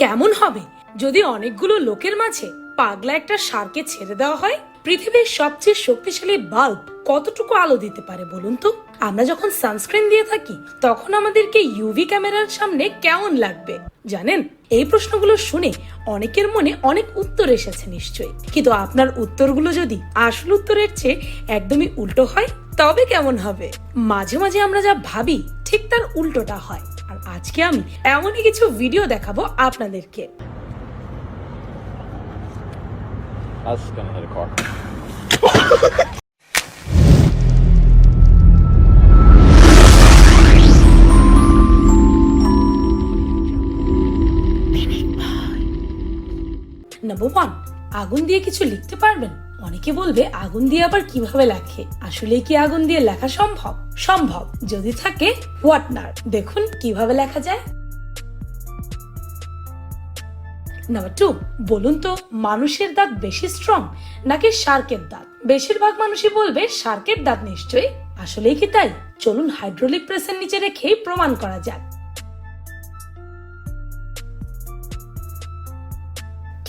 কেমন হবে? যদি অনেকগুলো লোকের মাঝে পাগলা একটা সারকে ছেড়ে দেওয়া হয়, পৃথিবীর সবচেয়ে শক্তিশালী বাল্ব কতটুকু আলো দিতে পারে বলুন তো? আমরা যখন সানস্ক্রিন দিয়ে থাকি, তখন আমাদেরকে ইউভি ক্যামেরার সামনে কেমন লাগবে? জানেন? এই প্রশ্নগুলো শুনে অনেকের মনে অনেক উত্তর এসেছে নিশ্চয়ই। কিন্তু আপনার উত্তরগুলো যদি আসল উত্তরের চেয়ে একদমই উল্টো হয়, তবে কেমন হবে? মাঝে মাঝে আমরা যা ভাবি, ঠিক তার উল্টোটা হয়। আর আজকে আমি এমনই কিছু ভিডিও দেখাবো আপনাদেরকে. নাম্বার ওয়ান আগুন দিয়ে কিছু লিখতে পারবেন অনেকে বলবে, আগুন দিয়ে আবার কীভাবে লেখে? আসলে কি আগুন দিয়ে লেখা সম্ভব? সম্ভব, যদি থাকে হোয়াটনার দেখুন কীভাবে লেখা যায়। নাম্বার টু বলুন তো, মানুষের দাঁত বেশি স্ট্রং নাকি শার্কের দাঁত? বেশিরভাগ মানুষই বলবে শার্কের দাঁত নিশ্চয়ই। আসলেই কি তাই? চলুন হাইড্রোলিক প্রেসের নিচে রেখেই প্রমাণ করা যাক।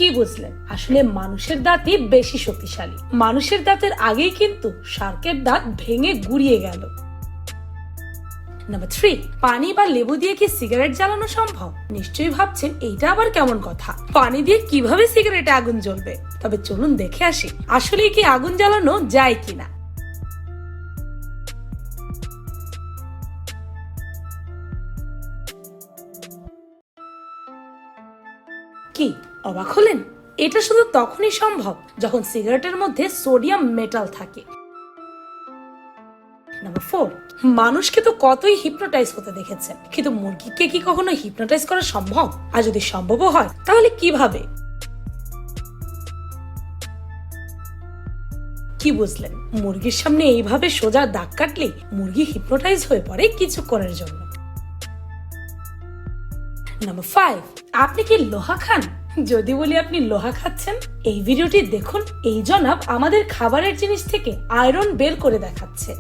কি বুঝলেন? আসলে মানুষের দাঁতই বেশি শক্তিশালী। মানুষের দাঁতের আগেই কিন্তু শার্কের দাঁত ভেঙে গুড়িয়ে গেল। নাম্বার থ্রি পানি বা লেবু দিয়ে কি সিগারেট জ্বালানো সম্ভব? নিশ্চয়ই ভাবছেন এইটা আবার কেমন কথা? পানি দিয়ে কীভাবে সিগারেটে আগুন জ্বলবে? তবে চলুন দেখে আসি আসলে কি আগুন জ্বালানো যায় কিনা? কি? অবাক হলেন? এটা শুধু তখনই সম্ভব যখন সিগারেটের মধ্যে সোডিয়াম মেটাল থাকে। নাম্বার ফোর, মানুষকে তো কতই হিপনোটাইজ হতে দেখেছেন। কিন্তু মুরগিকে কি কখনো হিপনোটাইজ করা সম্ভব? আর যদি সম্ভবও হয়, তাহলে কীভাবে? কি বুঝলেন? মুরগির সামনে এইভাবে সোজা দাগ কাটলে মুরগি হিপনোটাইজ হয়ে পড়ে কিছুক্ষণের জন্য। নাম্বার ফাইভ আপনি কি লোহা খান? যদি বলি আপনি লোহা খাচ্ছেন, এই ভিডিওটি দেখুন। এই জনাব আমাদের খাবারের জিনিস থেকে আয়রন বের করে দেখাচ্ছে।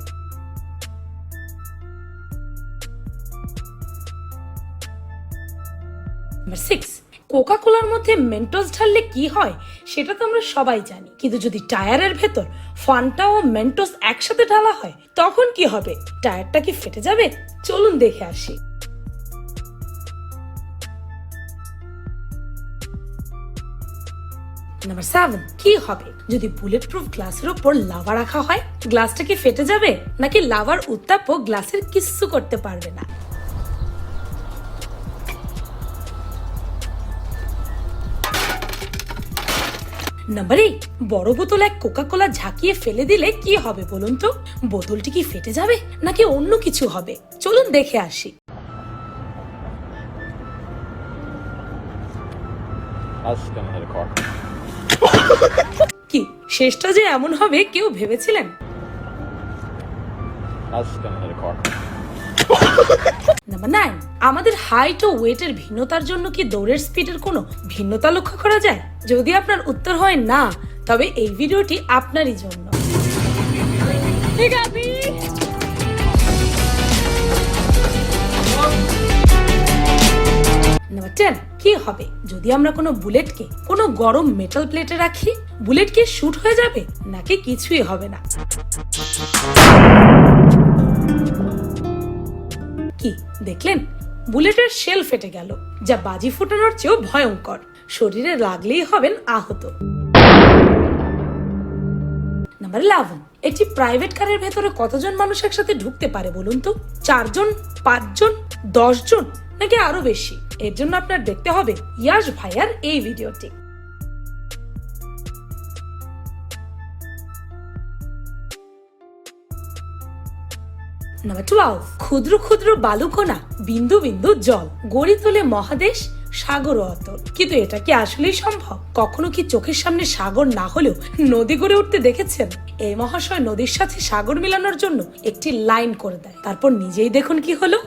নাম্বার কোকা কোলার মধ্যে মেন্টোস ঢাললে কি হয়, সেটা তো আমরা সবাই জানি। কিন্তু যদি টায়ারের ভেতর ফান্টা ও মেন্টোস একসাথে ঢালা হয়, তখন কি হবে? টায়ারটা কি ফেটে যাবে? চলুন দেখে আসি। নাম্বার সেভেন কি হবে? যদি বুলেট প্রুফ গ্লাসের উপর লাভা রাখা হয় গ্লাসটা কি ফেটে যাবে? নাকি লাভার উত্তাপও গ্লাসের কিচ্ছু করতে পারবে না? নাম্বার এইট বড় বোতল এক কোকা কোলা ঝাঁকিয়ে ফেলে দিলে কি হবে বলুন তো? বোতলটি কি ফেটে যাবে, নাকি অন্য কিছু হবে? চলুন দেখে আসি। That's কি, শেষটা যে এমন হবে কেউ ভেবেছিলেন? আমাদের হাইট ও ওয়েটের ভিন্নতার জন্য কি দৌড়ের স্পিডের কোনো ভিন্নতা লক্ষ্য করা যায়? যদি আপনার উত্তর হয় না, তবে এই ভিডিওটি আপনারই জন্য। কি হবে? যদি আমরা কোনো বুলেটকে কোনো গরম মেটাল প্লেটে রাখি, বুলেট কি শুট হয়ে যাবে? নাকি কিছুই হবে না? কি, দেখলেন? বুলেটের শেল ফেটে গেল, যা বাজি ফুটানোর চেয়েও ভয়ঙ্কর। শরীরে লাগলেই হবেন আহত। নাম্বার ইলেভেন একটি প্রাইভেট কারের ভেতরে কতজন মানুষ একসাথে ঢুকতে পারে বলুন তো? চারজন, পাঁচজন, দশজন, নাকি আরও বেশি? এর জন্য আপনার দেখতে হবে ইয়াশ ভাইয়ার এই ভিডিওটি। ক্ষুদ্র ক্ষুদ্র বালুকণা, বিন্দু বিন্দু জল, গড়ি তোলে মহাদেশ, সাগর অতল। কিন্তু এটা কি আসলেই সম্ভব? কখনো কি চোখের সামনে সাগর না হলেও নদী গড়ে উঠতে দেখেছেন? এই মহাশয় নদীর সাথে সাগর মিলানোর জন্য একটি লাইন করে দেয়। তারপর নিজেই দেখুন কি হলো।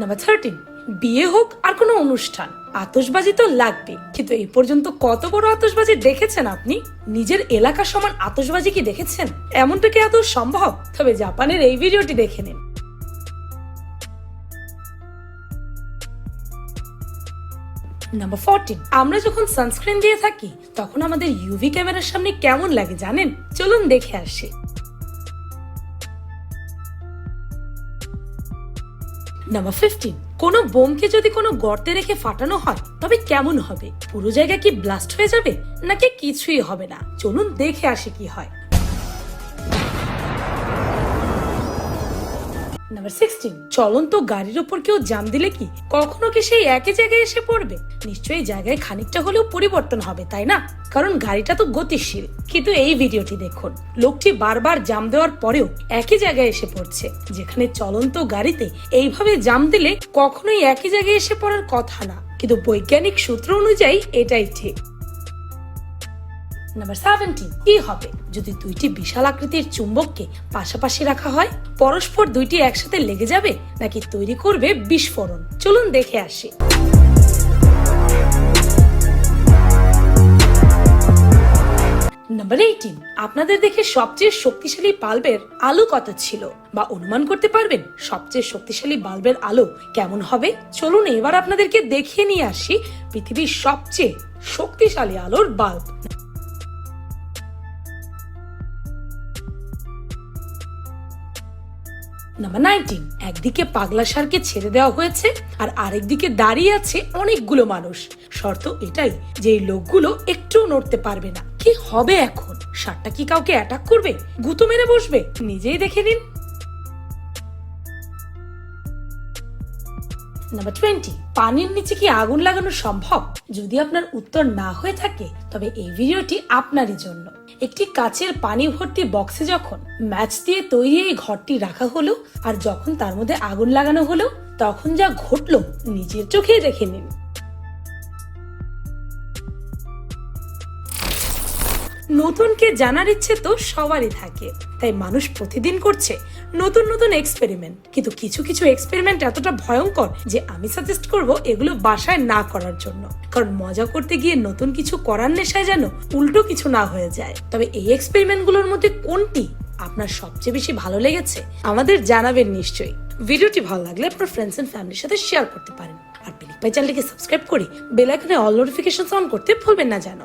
নাম্বার থার্টিন বিয়ে হোক আর কোনো অনুষ্ঠান। আতসবাজি তো লাগবে কিন্তু এই পর্যন্ত কত বড় আতশবাজি দেখেছেন আপনি? নিজের এলাকা সমান আতসবাজি কি দেখেছেন? এমনটা কি আদৌ সম্ভব? তবে জাপানের এই ভিডিওটি দেখে নিন। নাম্বার ফোরটিন আমরা যখন সানস্ক্রিন দিয়ে থাকি, তখন আমাদের ইউভি ক্যামেরার সামনে কেমন লাগে জানেন? চলুন দেখে আসি। নাম্বার ফিফটিন কোনো বোমকে যদি কোনো গর্তে রেখে ফাটানো হয়, তবে কেমন হবে? পুরো জায়গা কি ব্লাস্ট হয়ে যাবে? নাকি কিছুই হবে না? চলুন দেখে আসি কি হয়। নাম্বার সিক্সটিন চলন্ত গাড়ির ওপর কেউ জাম দিলে কি? কখনো কি সেই একই জায়গায় এসে পড়বে? নিশ্চয়ই জায়গায় খানিকটা হলেও পরিবর্তন হবে, তাই না? কারণ গাড়িটা তো গতিশীল। কিন্তু এই ভিডিওটি দেখুন। লোকটি বারবার জাম দেওয়ার পরেও একই জায়গায় এসে পড়ছে। যেখানে চলন্ত গাড়িতে এইভাবে জাম দিলে কখনোই একই জায়গায় এসে পড়ার কথা না। কিন্তু বৈজ্ঞানিক সূত্র অনুযায়ী এটাই ঠিক। নাম্বার সেভেন্টিন কি হবে? যদি দুইটি বিশাল আকৃতির চুম্বককে পাশাপাশি রাখা হয়, পরস্পর দুইটি একসাথে লেগে যাবে, নাকি তৈরি করবে বিস্ফোরণ? চলুন দেখে আসি। নাম্বার এইটিন আপনাদের দেখে সবচেয়ে শক্তিশালী বাল্বের আলো কত ছিল? বা অনুমান করতে পারবেন সবচেয়ে শক্তিশালী বাল্বের আলো কেমন হবে? চলুন এবার আপনাদেরকে দেখিয়ে নিয়ে আসি পৃথিবীর সবচেয়ে শক্তিশালী আলোর বাল্ব। নাম্বার নাইনটিন একদিকে পাগলা সারকে ছেড়ে দেওয়া হয়েছে আর আরেকদিকে দাঁড়িয়ে আছে অনেকগুলো মানুষ। শর্ত এটাই যে এই লোকগুলো একটুও নড়তে পারবে না। কি হবে এখন? সারটা কি কাউকে অ্যাটাক করবে? গুঁতো মেরে বসবে? নিজেই দেখে নিন। নাম্বার টোয়েন্টি পানির নিচে কি আগুন লাগানো সম্ভব? যদি আপনার উত্তর না হয়ে থাকে, তবে এই ভিডিওটি আপনারই জন্য। একটি কাচের পানি ভর্তি বক্সে যখন ম্যাচ দিয়ে তৈরি এই ঘরটি রাখা হলো, আর যখন তার মধ্যে আগুন লাগানো হলো, তখন যা ঘটলো, নিজের চোখেই দেখে নিন। নতুনকে জানার ইচ্ছে তো সবারই থাকে। তাই মানুষ প্রতিদিন করছে নতুন নতুন এক্সপেরিমেন্ট কিন্তু কিছু কিছু এক্সপেরিমেন্ট এতটা ভয়ঙ্কর যে আমি সাজেস্ট করব এগুলো বাসায় না করার জন্য। কারণ মজা করতে গিয়ে নতুন কিছু করার নেশায় যেন উল্টো কিছু না হয়ে যায়। তবে এই এক্সপেরিমেন্টগুলোর মধ্যে কোনটি আপনার সবচেয়ে বেশি ভালো লেগেছে, আমাদের জানাবেন নিশ্চয়ই। ভিডিওটি ভালো লাগলে আপনার ফ্রেন্ডস এন্ড ফ্যামিলির সাথে শেয়ার করতে পারেন। আর পিনিক পাই চ্যানেলটিকে সাবস্ক্রাইব করে বেল আইকনে অল নোটিফিকেশন অন করতে ভুলবেন না জানো।